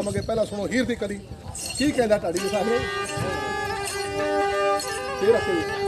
ਲਵਾਂਗੇ। ਪਹਿਲਾਂ ਸੁਣੋ ਹੀਰ ਦੀ ਕਲੀ। ਕੀ ਕਹਿੰਦਾ ਢਾਡੀ ਦੇ ਸਾਹਮਣੇ ਫੇਰ ਰੱਖੋ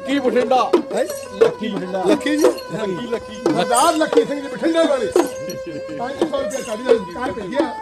ਲੱਕੀ ਬਠਿੰਡਾ। ਹੈ? ਲੱਕੀ ਬਠਿੰਡਾ। ਲੱਕੀ ਜੀ? ਲੱਕੀ ਲੱਕੀ। ਸਰਦਾਰ ਲੱਕੀ ਸਿੰਘ ਜੀ ਬਠਿੰਡੇ ਵਾਲੇ। 500 ਰੁਪਏ ਸਾਡੀ ਦਾ ਕਾਰ ਭੇਜਿਆ